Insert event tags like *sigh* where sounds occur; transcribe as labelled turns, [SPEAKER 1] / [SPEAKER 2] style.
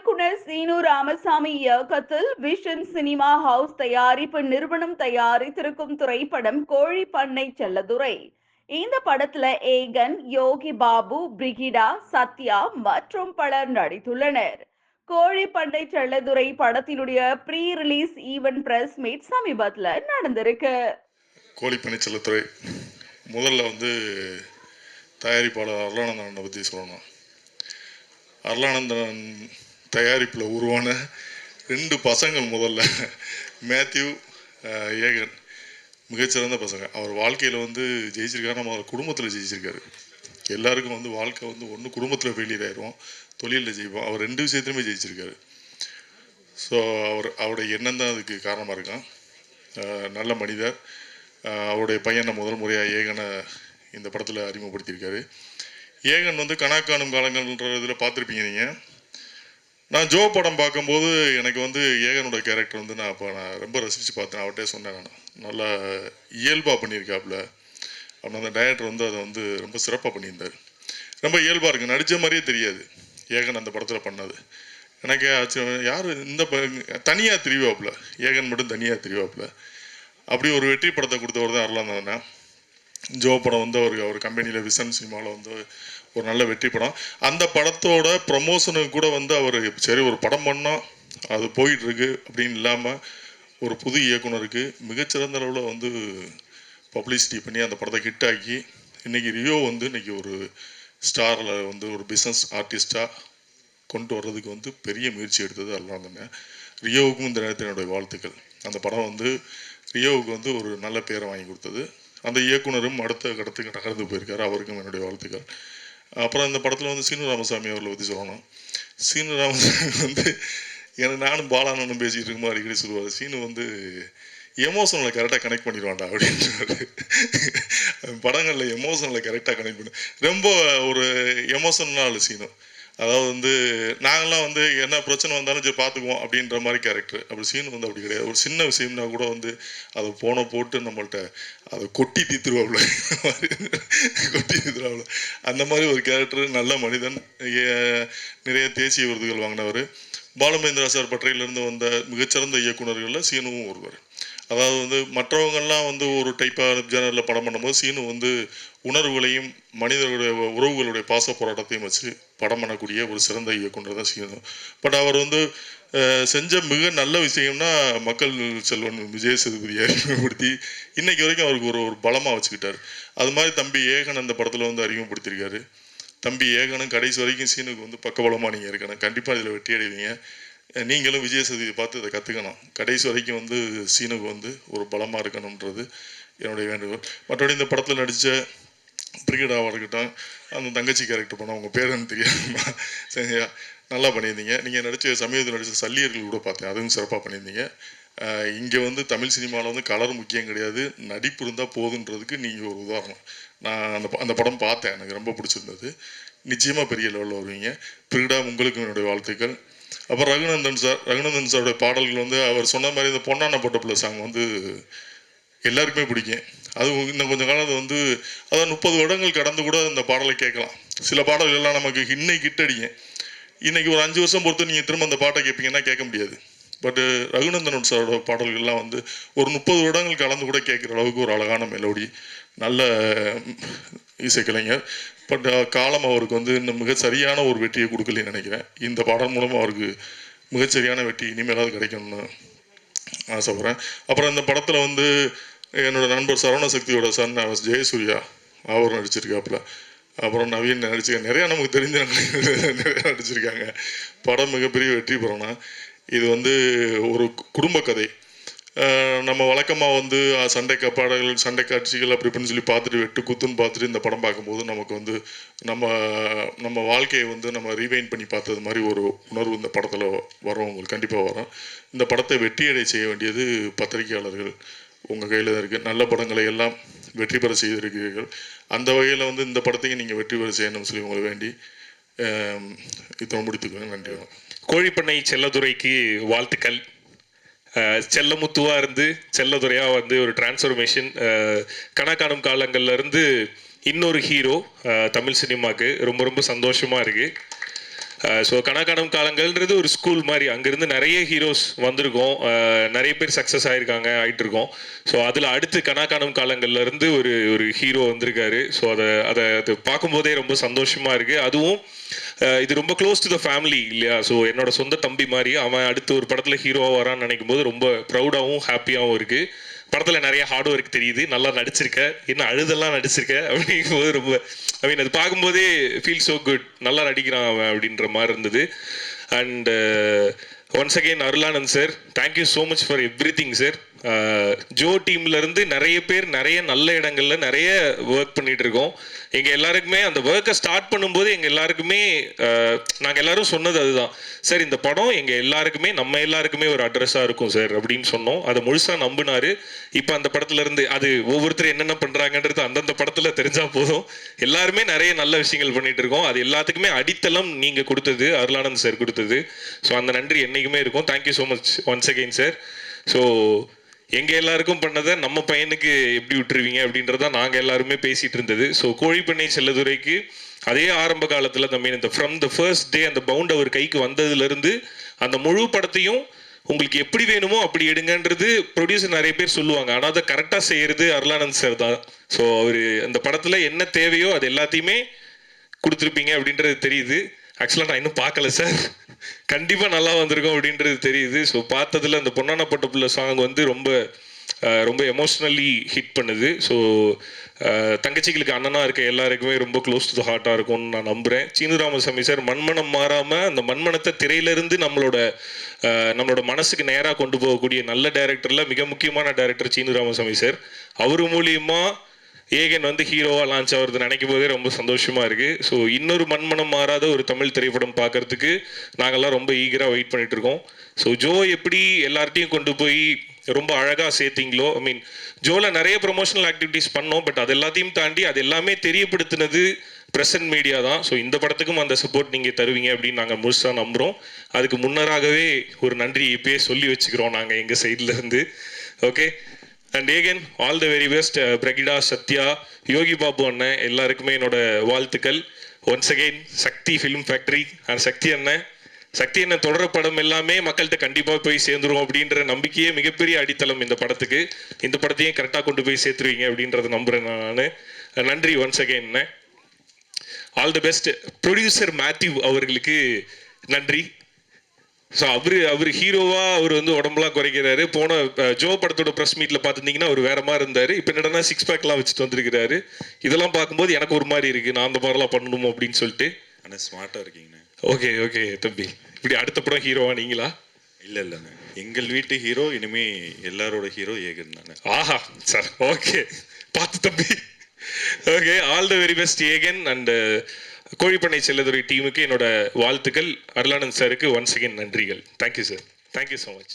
[SPEAKER 1] இயக்குனர் சீனு ராமசாமி இயக்கத்தில் vision cinema house தயாரிப்பு நிறுவனம் தயாரித்திருக்கும் திரைப்படம் கோழி பண்ணை செல்லதுரை. இந்த படத்துல ஏகன் யோகி பாபு பிரிகிடா சத்யா மற்றும் பலர் நடித்துள்ளனர். கோழி பண்ணை செல்லதுரை படத்தினுடைய pre release event press meet சமீபத்துல நடந்திருக்கு.
[SPEAKER 2] கோழி பண்ணை செல்லதுரை முதல்ல வந்து தயாரிப்பாளர் அருளானந்தனை பற்றி சொல்லணும். அருளானந்தன் தயாரிப்பில் உருவான ரெண்டு பசங்கள் முதல்ல. மேத்யூ ஏகன். மிகச்சிறந்த பசங்க. அவர் வாழ்க்கையில் வந்து ஜெயிச்சிருக்காரு. நம்ம அவர் குடும்பத்தில் ஜெயிச்சிருக்காரு. எல்லாருக்கும் வந்து வாழ்க்கை வந்து ஒன்று குடும்பத்தில் ஃபெயிலியர் ஆயிரும். தொழிலில் ஜெயிப்போம். அவர் ரெண்டு விஷயத்துலையுமே ஜெயிச்சிருக்காரு. ஸோ அவர் அவருடைய எண்ணம் தான் அதுக்கு காரணமாக இருக்கான். நல்ல மனிதர். அவருடைய பையனை முதல் முறையாக ஏகனை இந்த படத்தில் அறிமுகப்படுத்தியிருக்காரு. ஏகன் வந்து கணக்கானும் காலங்கள்ன்ற இதில் பார்த்துருப்பீங்க நீங்கள் நான் ஜோ படம் பார்க்கும்போது எனக்கு வந்து ஏகனோட கேரக்டர் வந்து நான் அப்போ நான் ரொம்ப ரசித்து பார்த்தேன். அவர்கிட்டே சொன்னேன் நான். நல்லா இயல்பாக பண்ணியிருக்காப்புல. அப்புறம் அந்த டைரக்டர் வந்து அதை வந்து ரொம்ப சிறப்பாக பண்ணியிருந்தார். ரொம்ப இயல்பாக இருக்குது நடித்த மாதிரியே தெரியாது. ஏகன் அந்த படத்தில் பண்ணது. எனக்கு ஆச்சரியம் யார் இந்த தனியாக திரிவாப்புல. ஏகன் மட்டும் தனியாக திரிவாப்புல. அப்படி ஒரு வெற்றி படத்தை கொடுத்தவர் தான் அருளாந்தவனா ஜோ படம் வந்து அவருக்கு அவர் கம்பெனியில் விசன் சினிமாவில் வந்து ஒரு நல்ல வெற்றி படம். அந்த படத்தோட ப்ரமோஷனுக்கு கூட வந்து அவர் சரி ஒரு படம் பண்ணோம் அது போயிட்டுருக்கு அப்படின்னு இல்லாமல் ஒரு புது இயக்குனருக்கு மிகச்சிறந்த அளவில் வந்து பப்ளிசிட்டி பண்ணி அந்த படத்தை ஹிட் ஆக்கி இன்னைக்கு ரியோ வந்து இன்றைக்கி ஒரு ஸ்டாரில் வந்து ஒரு பிஸ்னஸ் ஆர்டிஸ்ட்டாக கொண்டு வர்றதுக்கு வந்து பெரிய முயற்சி எடுத்தது எல்லாம் தானே. ரியோவுக்கும் இந்த நேரத்தினுடைய வாழ்த்துக்கள். அந்த படம் வந்து ரியோவுக்கு வந்து ஒரு நல்ல பேரை வாங்கி கொடுத்தது. அந்த இயக்குனரும் அடுத்த கடத்துக்கு நகர்ந்து போயிருக்காரு. அவருக்கும் என்னுடைய வாழ்த்துக்கள். அப்புறம் இந்த படத்தில் வந்து சீனு ராமசாமி அவர்களை பற்றி சொல்லணும். சீனு ராமசாமி வந்து எனக்கு நானும் பாலானனும் பேசிகிட்டு இருக்கும்போது அடிக்கடி சொல்லுவார் சீனு வந்து எமோஷனில் கரெக்டாக கனெக்ட் பண்ணிடுவான்டா அப்படின்றாரு. படங்களில் எமோஷனில் கரெக்டாக கனெக்ட் பண்ணி. ரொம்ப ஒரு எமோஷனல் சீனும் அதாவது வந்து நாங்களாம் வந்து என்ன பிரச்சனை வந்தாலும் சரி பார்த்துக்குவோம் அப்படின்ற மாதிரி கேரக்டர் அப்படி சீன் வந்து அப்படி கிடையாது. ஒரு சின்ன விஷயம்னா கூட வந்து அதை போன போட்டு நம்மள்கிட்ட அதை கொட்டி தீத்துருவாப்புல. கொட்டி தீத்துருவாப்புல. அந்த மாதிரி ஒரு கேரக்டர் நல்ல மனிதன் நிறைய தேசிய விருதுகள் வாங்கினவர். பாலமேந்திரா சார் பற்றையிலிருந்து வந்த மிகச்சிறந்த இயக்குனர்களில் சீனுவும் ஒருவர். அதாவது வந்து மற்றவங்கெல்லாம் வந்து ஒரு டைப்பாக ஜேனரில் படம் பண்ணும்போது சீனு வந்து உணர்வுகளையும் மனிதர்களுடைய உறவுகளுடைய பாச போராட்டத்தையும் வச்சு படம் பண்ணக்கூடிய ஒரு சிறந்த இயக்குனர் தான் சீனு. பட் அவர் வந்து செஞ்ச மிக நல்ல விஷயம்னா மக்கள் செல்வன் விஜய் சேதுபதியை அறிமுகப்படுத்தி இன்னைக்கு வரைக்கும் அவருக்கு ஒரு ஒரு பலமாக வச்சுக்கிட்டார். அது மாதிரி தம்பி ஏகன் அந்த படத்தில் வந்து அறிமுகப்படுத்தியிருக்காரு. தம்பி ஏகனும் கடைசி வரைக்கும் சீனுக்கு வந்து பக்கபலமாக நீங்கள் இருக்கணும். கண்டிப்பாக இதில் வெட்டி அடைவீங்க. நீங்களும் விஜயசதியை பார்த்து இதை கற்றுக்கணும் கடைசி வரைக்கும் வந்து சீனுக்கு வந்து ஒரு பலமாக இருக்கணுன்றது என்னுடைய வேண்டுகோள். மற்றபடி இந்த படத்தில் நடித்த பிரிகடாவாக இருக்கட்டும் அந்த தங்கச்சி கேரக்டர் பண்ண உங்கள் பேர் எனக்கு தெரியாம சரியா? நல்லா பண்ணியிருந்தீங்க. நீங்கள் நடித்த சமீபத்தில் நடித்த சல்லியர்கள் கூட பார்த்தேன். அதுவும் சிறப்பாக பண்ணியிருந்தீங்க. இங்கே வந்து தமிழ் சினிமாவில் வந்து கலர் முக்கியம் கிடையாது. நடிப்பு இருந்தால் போதுன்றதுக்கு நீங்கள் ஒரு உதாரணம். நான் அந்த ப- அந்த படம் பார்த்தேன். எனக்கு ரொம்ப பிடிச்சிருந்தது. நிச்சயமாக பெரிய லெவலில் வருவீங்க. திருடா உங்களுக்கும் என்னுடைய வாழ்த்துக்கள். அப்புறம் ரகுநந்தன் சார் ரகுநந்தன் சாருடைய பாடல்கள் வந்து அவர் சொன்ன மாதிரி இந்த பொன்னான பொட்டப்புல சாங் வந்து எல்லாருக்குமே பிடிக்கும். அது இன்னும் கொஞ்சம் காலம் அது வந்து அதாவது முப்பது வருடங்கள் கடந்து கூட இந்த பாடலை கேட்கலாம். சில பாடல்கள் எல்லாம் நமக்கு இன்னைக்கு கிட்டடிங்க இன்னைக்கு ஒரு அஞ்சு வருஷம் பொறுத்து நீங்கள் திரும்ப அந்த பாட்டை கேட்பீங்கன்னா கேட்க முடியாது. பட் uh, ரகுநந்தன் சாரோட பாடல்கள்லாம் வந்து ஒரு முப்பது வருடங்கள் கலந்து கூட கேட்குற அளவுக்கு ஒரு அழகான மெலோடி நல்ல இசைக்கலைஞர். பட் uh, காலம் அவருக்கு வந்து இன்னும் மிக சரியான ஒரு வெற்றியை கொடுக்கலன்னு நினைக்கிறேன். இந்த பாடல் மூலமாக அவருக்கு மிகச்சரியான வெற்றி இனிமேலாவது கிடைக்கணும்னு ஆசைப்பட்றேன் அப்புறம் இந்த படத்தில் வந்து என்னோட நண்பர் சரவண சக்தியோட சன் ஜெயசூர்யா அவர் நடிச்சிருக்காப்புல. அப்புறம் நவீன் நடிச்சிருக்க நிறையா நமக்கு தெரிஞ்ச *laughs* நிறையா நடிச்சிருக்காங்க. படம் மிகப்பெரிய வெற்றி பெறணும். இது வந்து ஒரு குடும்ப கதை. நம்ம வழக்கமாக வந்து சண்டை பாடல்கள் சண்டை காட்சிகள் அப்படி இப்படின்னு சொல்லி பார்த்துட்டு வெட்டு குத்துன்னு பார்த்துட்டு இந்த படம் பார்க்கும்போது நமக்கு வந்து நம்ம நம்ம வாழ்க்கையை வந்து நம்ம ரீவைன் பண்ணி பார்த்தது மாதிரி ஒரு உணர்வு இந்த படத்தில் வரும். உங்களுக்கு கண்டிப்பாக வரும். இந்த படத்தை வெற்றியடை செய்ய வேண்டியது பத்திரிகையாளர்கள் உங்கள் கையில் தான் இருக்குது நல்ல படங்களை எல்லாம் வெற்றி பெற செய்திருக்கிறீர்கள். அந்த வகையில் வந்து இந்த படத்தையும் நீங்கள் வெற்றி பெற செய்யணும்னு சொல்லி உங்களை வேண்டி அஹ், இத்தனை முடித்துக்கிறேன். நன்றி. வணக்கம்.
[SPEAKER 3] கோழிப்பண்ணை செல்லதுரைக்கு வாழ்த்துக்கள். செல்லமுத்துவாக செல்லமுத்துவா இருந்து செல்லதுரையா வந்து ஒரு டிரான்ஸ்ஃபர்மேஷன் கணக்காணும் காலங்கள்ல இருந்து இன்னொரு ஹீரோ தமிழ் சினிமாக்கு. ரொம்ப ரொம்ப சந்தோஷமா இருக்கு. ஸோ கணக்கானம் காலங்கள்ன்றது ஒரு ஸ்கூல் மாதிரி. அங்கேருந்து நிறைய ஹீரோஸ் வந்திருக்கோம். நிறைய பேர் சக்ஸஸ் ஆயிருக்காங்க ஆகிட்டு இருக்கோம் ஸோ அதில் அடுத்து கணக்கானம் காலங்கள்லேருந்து ஒரு ஒரு ஹீரோ வந்திருக்காரு. ஸோ அதை அதை அது பார்க்கும்போதே ரொம்ப சந்தோஷமாக இருக்குது அதுவும் இது ரொம்ப க்ளோஸ் டு த ஃபேமிலி இல்லையா? ஸோ என்னோட சொந்த தம்பி மாதிரி அவன் அடுத்து ஒரு படத்தில் ஹீரோவாக வரான்னு நினைக்கும் போது ரொம்ப ப்ரௌடாகவும் ஹாப்பியாகவும் இருக்குது படத்தில் நிறைய ஹார்ட் ஒர்க் தெரியுது. நல்லா நடிச்சிருக்க. என்ன அழுதெல்லாம் நடிச்சிருக்க? அப்படிங்கும்போது ரொம்ப ஐ மீன் அது பார்க்கும்போதே ஃபீல் சோ குட் நல்லா நடிக்கிறான் அவன் அப்படின்ற மாதிரி இருந்தது. And once again Arulanandh sir thank you so much for everything sir Joe டீம்ல இருந்து நிறைய பேர் நிறைய நல்ல இடங்கள்ல நிறைய ஒர்க் பண்ணிட்டு இருக்கோம். எங்க எல்லாருக்குமே அந்த ஒர்க்கை ஸ்டார்ட் பண்ணும்போது எங்க எல்லாருக்குமே நாங்கள் நாங்க எல்லாரும் சொன்னது அதுதான். சார் இந்த படம் எங்க எல்லாருக்குமே நம்ம எல்லாருக்குமே ஒரு அட்ரஸா இருக்கும் சார் அப்படின்னு சொன்னோம். அதை முழுசா நம்பினாரு. இப்போ அந்த படத்துல இருந்து அது ஒவ்வொருத்தரும் என்னென்ன பண்றாங்கன்றது அந்தந்த படத்துல தெரிஞ்சா போதும். எல்லாருமே நிறைய நல்ல விஷயங்கள் பண்ணிட்டு இருக்கோம். அது எல்லாத்துக்குமே அடித்தளம் நீங்க கொடுத்தது அருளானந்த் சார் கொடுத்தது. ஸோ அந்த நன்றி என்னைக்குமே இருக்கும். Thank you so much once again sir so எங்க எல்லாருக்கும் பண்ணதை நம்ம பையனுக்கு எப்படி விட்டுருவீங்க அப்படின்றத நாங்க எல்லாருமே பேசிட்டு இருந்தது. ஸோ கோழிப்பண்ணை செல்லதுரைக்கு அதே ஆரம்ப காலத்துல அந்த மீன் இந்த ஃப்ரம் த ஃபர்ஸ்ட் டே அந்த பவுண்ட் அவர் கைக்கு வந்ததுல இருந்து அந்த முழு படத்தையும் உங்களுக்கு எப்படி வேணுமோ அப்படி எடுங்கன்றது ப்ரொடியூசர் நிறைய பேர் சொல்லுவாங்க. ஆனால் அதை கரெக்டாக செய்யறது அருளானந்த் சார் தான். ஸோ அவர் அந்த படத்தில் என்ன தேவையோ அது எல்லாத்தையுமே கொடுத்துருப்பீங்க அப்படின்றது தெரியுது. ஆக்சுவலாக நான் இன்னும் பார்க்கல சார் கண்டிப்பாக நல்லா வந்திருக்கும் அப்படின்றது தெரியுது. ஸோ பார்த்ததுல அந்த பொன்னான பட்ட சாங் வந்து ரொம்ப ரொம்ப எமோஷ்னலி ஹிட் பண்ணுது. ஸோ தங்கச்சிகளுக்கு அண்ணனாக இருக்க எல்லாருக்குமே ரொம்ப க்ளோஸ் டு த ஹார்ட்டாக இருக்கும்னு நான் நம்புகிறேன் சீனு ராமசாமி சார் மண்மனம் மாறாமல் அந்த மண்மனத்தை திரையிலேருந்து நம்மளோட நம்மளோட மனசுக்கு நேராக கொண்டு போகக்கூடிய நல்ல டேரக்டரில் மிக முக்கியமான டேரக்டர் சீனு ராமசாமி சார் அவர் மூலியமாக ஏகன் வந்து ஹீரோவா லான்ச் ஆகுறது நினைக்கும் போதே ரொம்ப சந்தோஷமாக இருக்குது ஸோ இன்னொரு மண்மனம் மாறாத ஒரு தமிழ் திரைப்படம் பார்க்கறதுக்கு நாங்கெல்லாம் ரொம்ப ஈகராக வெயிட் பண்ணிகிட்ருக்கோம் இருக்கோம். ஸோ ஜோ எப்படி எல்லார்ட்டையும் கொண்டு போய் ரொம்ப அழகாக சேர்த்தீங்களோ ஐ மீன் ஜோவில் நிறைய ப்ரொமோஷனல் ஆக்டிவிட்டீஸ் பண்ணோம் பட் அது எல்லாத்தையும் தாண்டி அது எல்லாமே தெரியப்படுத்தினது ப்ரெசன்ட் மீடியா தான். ஸோ இந்த படத்துக்கும் அந்த சப்போர்ட் நீங்கள் தருவீங்க அப்படின்னு நாங்கள் முழுசாக நம்புகிறோம் அதுக்கு முன்னராகவே ஒரு நன்றி இப்பயே சொல்லி வச்சுக்கிறோம் நாங்கள் எங்கள் சைட்லேருந்து okay and Aegan all the very best Brigida Sathya Yogi Babu அண்ணன் எல்லாருக்குமே என்னோட வாழ்த்துக்கள். Once again Sakthi film factory and Sakthi அண்ணன் சக்தி அண்ணன் தொடர படம் எல்லாமே மக்கள்கிட்ட கண்டிப்பாக போய் சேர்ந்துரும் அப்படின்ற நம்பிக்கையே மிகப்பெரிய அடித்தளம் இந்த படத்துக்கு. இந்த படத்தையும் கரெக்டாக கொண்டு போய் சேர்த்துருவீங்க அப்படின்றத நம்புறேன் நான். நன்றி once again all the best producer Matthew அவர்களுக்கு நன்றி. ஸோ அவரு அவர் ஹீரோவா அவர் வந்து உடம்புலாம் குறைக்கிறாரு. போன ஜோ படத்தோட ப்ரெஸ் மீட்ல பார்த்துருந்தீங்கன்னா அவர் வேற மாதிரி இருந்தாரு. இப்போ என்னடனா சிக்ஸ் பேக்லாம் வச்சுட்டு வந்திருக்கிறாரு. இதெல்லாம் பார்க்கும்போது எனக்கு ஒரு மாதிரி இருக்கு. நான் அந்த மாதிரிலாம் பண்ணணுமோ அப்படின்னு சொல்லிட்டு.
[SPEAKER 4] ஆனால் ஸ்மார்ட்டாக இருக்கீங்கண்ணே.
[SPEAKER 3] ஓகே ஓகே தம்பி. இப்படி அடுத்த படம் ஹீரோவா நீங்களா?
[SPEAKER 4] இல்லை இல்லைண்ணே எங்கள் வீட்டு ஹீரோ இனிமே எல்லாரோட ஹீரோ ஏகன் தானே.
[SPEAKER 3] ஆஹா சார் ஓகே பார்த்து தம்பி. Okay all the very best Aegan. And Kozhippannai Chelladurai டீமுக்கு என்னோட வாழ்த்துக்கள். அருளானந்த் சாருக்கு ஒன்ஸ் அகேன் நன்றிகள். Thank you sir thank you so much